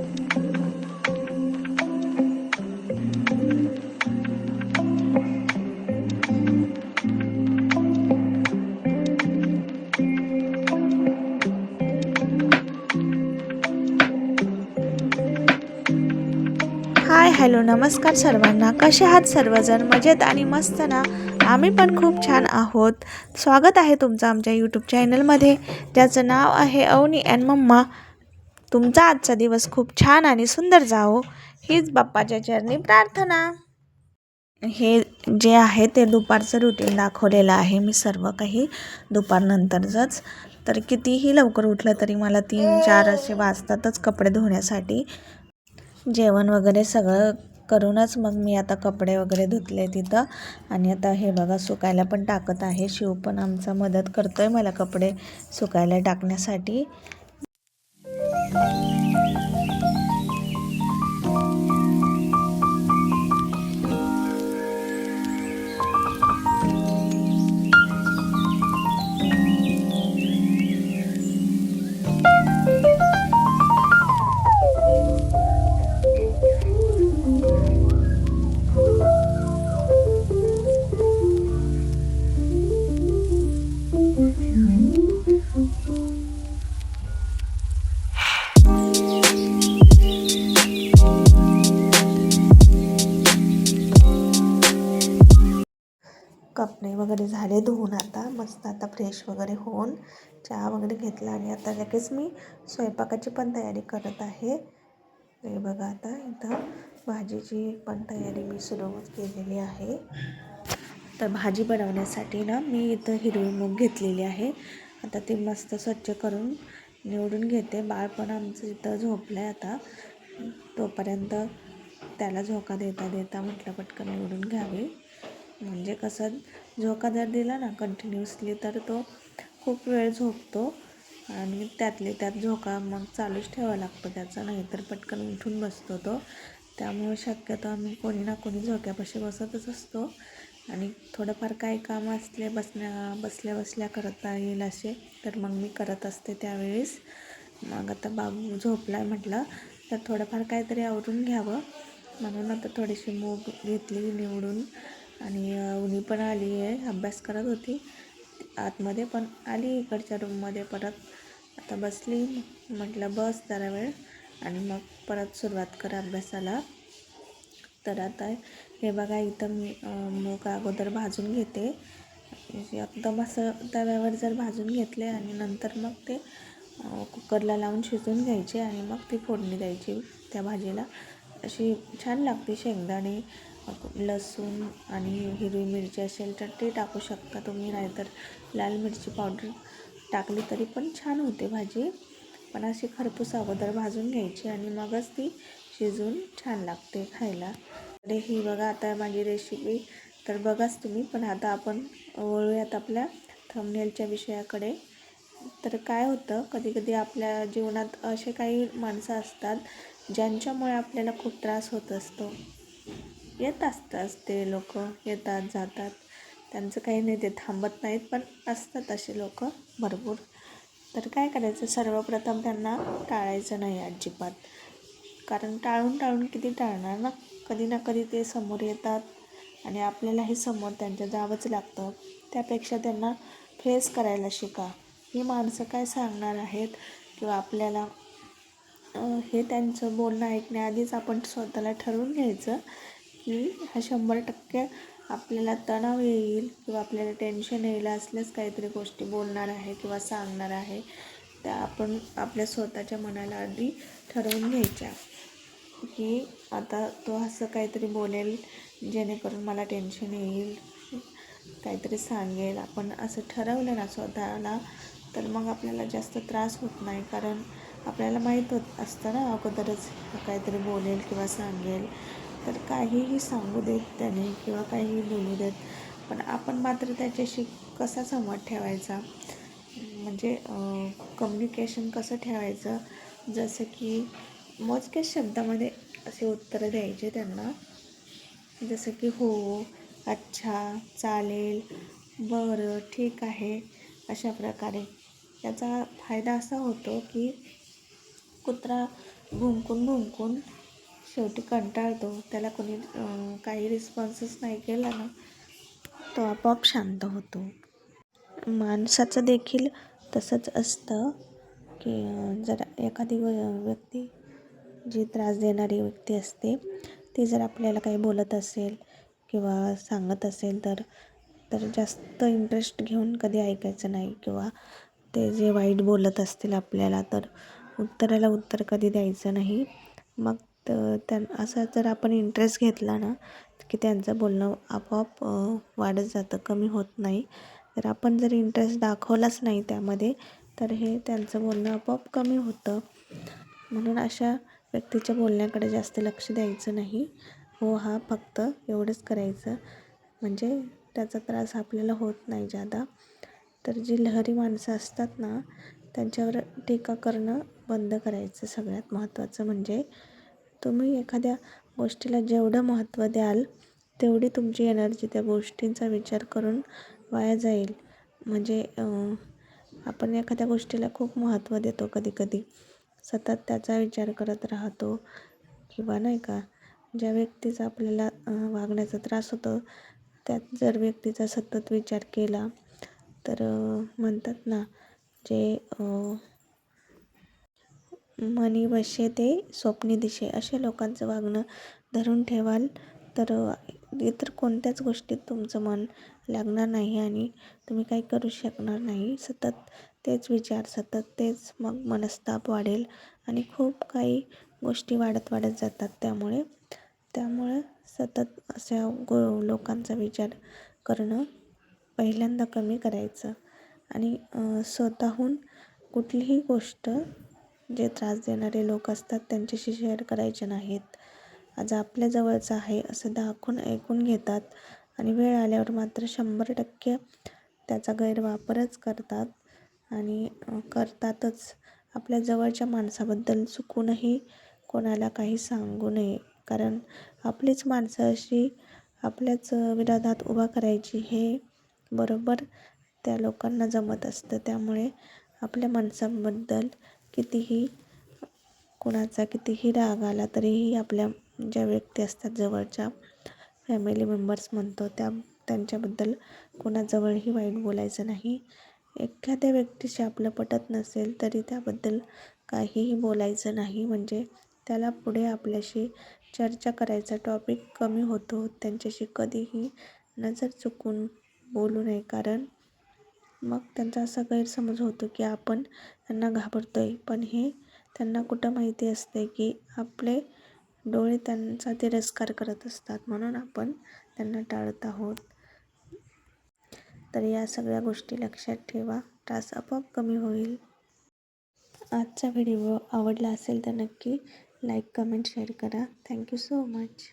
Hi hello नमस्कार सर्वांना. कसे आहात सर्वजण? मजेत आणि मस्त ना? आम्ही पण खूप छान आहोत. स्वागत आहे तुमचं आमच्या यूट्यूब चॅनलमध्ये ज्याचं नाव आहे अवनी अँड मम्मा. तुमचा आजचा दिवस खूप छान आणि सुंदर जावो. हीच बाप्पाच्या चरणी प्रार्थना. हे जे आहे ते दुपारचं रुटीन दाखवलेलं आहे. मी सर्व काही दुपारनंतरच तर कितीही लवकर उठलं तरी मला तीन चार असे वाजतातच कपडे धुण्यासाठी. जेवण वगैरे सगळं करूनच मग मी आता कपडे वगैरे धुतले तिथं. आणि आता हे बघा सुकायला पण टाकत आहे. शिव पण आमचा मदत करतो आहे मला कपडे सुकायला टाकण्यासाठी. कपडे वगैरे झाले धुवून आता. मस्त आता फ्रेश वगैरे होऊन चहा वगैरे घेतला आणि आता लगेच मी स्वयंपाकाची पण तयारी करत आहे. हे बघा आता इथं भाजीची पण तयारी मी सुरू केलेली आहे. तर भाजी बनवण्यासाठी ना मी इथं हिरवी मूग घेतलेली आहे. आता ती मस्त स्वच्छ करून निवडून घेते. बाळ पण आमचं इथं झोपलं आहे आता. तोपर्यंत त्याला झोका देता देता म्हटलं पटकन निवडून घ्यावी. म्हणजे कसं झोका जर दिला ना कंटिन्युअसली तर तो खूप वेळ झोपतो आणि त्यातले त्यात झोका मग चालूच ठेवावा लागतो त्याचा नाहीतर पटकन उठून बसतो तो. त्यामुळे शक्यतो आम्ही कोणी ना कोणी झोक्यापाशी बसतच असतो आणि थोडंफार काही काम असले बसण्या बसल्या बसल्या करता येईल असे तर मग मी करत असते त्यावेळेस. मग आता बाबू झोपला आहे म्हटलं तर थोडंफार काहीतरी आवरून घ्यावं. म्हणून आता थोडीशी मूग घेतली निवडून. आणि उनी पण आली आहे अभ्यास करत होती आतमध्ये पण आली इकडच्या रूममध्ये परत. आता बसली म्हटलं बस जरा वेळ आणि मग परत सुरुवात करा अभ्यासाला. तर आता हे बघा इथं मी मूग अगोदर भाजून घेते. एकदम असं तव्यावर जर भाजून घेतले आणि नंतर मग ते कुकरला लावून शिजून घ्यायचे आणि मग ती फोडणी द्यायची त्या भाजीला. अशी छान लागते शेंगदाणे लसूण आणि हिरवी मिरची असेल तर ते टाकू शकता तुम्ही नाहीतर लाल मिरची पावडर टाकली तरी पण छान होते भाजी. पण अशी खरपूस अगोदर भाजून घ्यायची आणि मगच ती शिजून छान लागते खायला. अरे ही बघा आता माझी रेसिपी तर बघाच तुम्ही पण आता आपण वळूयात आपल्या थंबनेलच्या विषयाकडे. तर काय होतं कधी कधी आपल्या जीवनात असे काही माणसं असतात ज्यांच्यामुळे आपल्याला खूप त्रास होत असतो. येत असतात ते लोक येतात जातात. त्यांचं काही नाही ते थांबत नाहीत पण असतात असे लोक भरपूर. तर काय करायचं? सर्वप्रथम त्यांना टाळायचं नाही अजिबात. कारण टाळून टाळून किती टाळणार ना? कधी ना कधी ते समोर येतात आणि आपल्यालाही समोर त्यांच्या जावंच लागतं. त्यापेक्षा त्यांना फेस करायला शिका. ही माणसं काय सांगणार आहेत? किंवा आपल्याला हे त्यांचं बोलणं ऐकण्याआधीच आपण स्वतःला ठरवून घ्यायचं की हा शंभर टक्के आपल्याला तणाव येईल किंवा आपल्याला टेन्शन येईल असल्याच काहीतरी गोष्टी बोलणार आहे किंवा सांगणार आहे. त्या आपण आपल्या स्वतःच्या मनाला आधी ठरवून घ्यायच्या की आता तो असं काहीतरी बोलेल जेणेकरून मला टेन्शन येईल काहीतरी सांगेल. आपण असं ठरवलं ना स्वतःला तर मग आपल्याला जास्त त्रास होत नाही. कारण आपल्याला माहीत होत असतं ना अगोदरच काहीतरी बोलेल किंवा सांगेल. तर काहीही सांगू देत त्याने किंवा काहीही बोलू देत. पण आपण मात्र त्याच्याशी कसा संवाद ठेवायचा? म्हणजे कम्युनिकेशन कसं ठेवायचं? जसं की मोजक्याच शब्दामध्ये असे उत्तरं द्यायचे त्यांना. जसं की हो अच्छा चालेल बरं ठीक आहे अशा प्रकारे. याचा फायदा असा होतो की कुत्रा भुंकून भुंकून शेवटी कंटाळतो त्याला कोणी काही रिस्पॉन्सच नाही केला ना तो आपोआप शांत होतो. माणसाचं देखील तसंच असतं की जर एखादी व्यक्ती जी त्रास देणारी व्यक्ती असते ती जर आपल्याला काही बोलत असेल किंवा सांगत असेल तर तर जास्त इंटरेस्ट घेऊन कधी ऐकायचं नाही किंवा ते जे वाईट बोलत असतील आपल्याला तर उत्तराला उत्तर कधी द्यायचं नाही. मग तर त्यां असा जर आपण इंटरेस्ट घेतला ना की त्यांचं बोलणं आपोआप वाढत जातं कमी होत नाही. तर आपण जर इंटरेस्ट दाखवलाच नाही त्यामध्ये तर हे त्यांचं बोलणं आपोआप कमी होतं. म्हणून अशा व्यक्तीच्या बोलण्याकडे जास्त लक्ष द्यायचं नाही. हो हा फक्त एवढंच करायचं. म्हणजे त्याचा त्रास आपल्याला होत नाही जादा तर जी लहरी माणसं असतात ना त्यांच्यावर टीका करणं बंद करायचं सगळ्यात महत्त्वाचं म्हणजे तुम्ही एखाद्या गोष्टीला जेवढं महत्त्व द्याल तेवढी तुमची एनर्जी त्या गोष्टींचा विचार करून वाया जाईल. म्हणजे आपण एखाद्या गोष्टीला खूप महत्त्व देतो कधी कधी सतत त्याचा विचार करत राहतो किंवा नाही का ज्या व्यक्तीचा आपल्याला वागण्याचा त्रास होतो त्यात जर व्यक्तीचा सतत विचार केला तर म्हणतात ना जे मनी वशे ते स्वप्नी दिशे असे लोकांचं वागणं धरून ठेवाल तर इतर कोणत्याच गोष्टीत तुमचं मन लागणार नाही आणि तुम्ही काही करू शकणार नाही. सतत तेच विचार सतत तेच मग मनस्ताप वाढेल आणि खूप काही गोष्टी वाढत वाढत जातात त्यामुळे. त्यामुळे सतत अशा गो लोकांचा विचार करणं पहिल्यांदा कमी करायचं आणि स्वतःहून कुठलीही गोष्ट जे त्रास देणारे लोक असतात त्यांच्याशी शेअर करायचे नाहीत. आज आपल्या जवळचं आहे असं दाखवून ऐकून घेतात आणि वेळ आल्यावर मात्र शंभर टक्के त्याचा गैरवापरच करतात आणि करतातच. आपल्या जवळच्या माणसाबद्दल चुकूनही कोणाला काही सांगू नये. कारण आपलीच माणसं अशी आपल्याच विरोधात उभा करायची हे बरोबर त्या लोकांना जमत असतं. त्यामुळे आपल्या माणसांबद्दल कितीही कोणाचा कितीही राग आला तरीही आपल्या ज्या व्यक्ती असतात जवळच्या फॅमिली मेंबर्स म्हणतो त्या त्यांच्याबद्दल कोणाजवळही वाईट बोलायचं नाही. एखाद्या व्यक्तीशी आपलं पटत नसेल तरी त्याबद्दल काहीही बोलायचं नाही. म्हणजे त्याला पुढे आपल्याशी चर्चा करायचा टॉपिक कमी होतो. त्यांच्याशी कधीही नजर चुकून बोलू नये. कारण मग त्यांचा असा गैरसमज होतो की आपण त्यांना घाबरतो आहे पण हे त्यांना कुठं माहिती असते की आपले डोळे त्यांचा तिरस्कार करत असतात. म्हणून आपण त्यांना टाळत आहोत. तर या सगळ्या गोष्टी लक्षात ठेवा. त्रास आपोआप कमी होईल. आजचा व्हिडिओ आवडला असेल तर नक्की लाईक कमेंट शेअर करा. Thank you so much.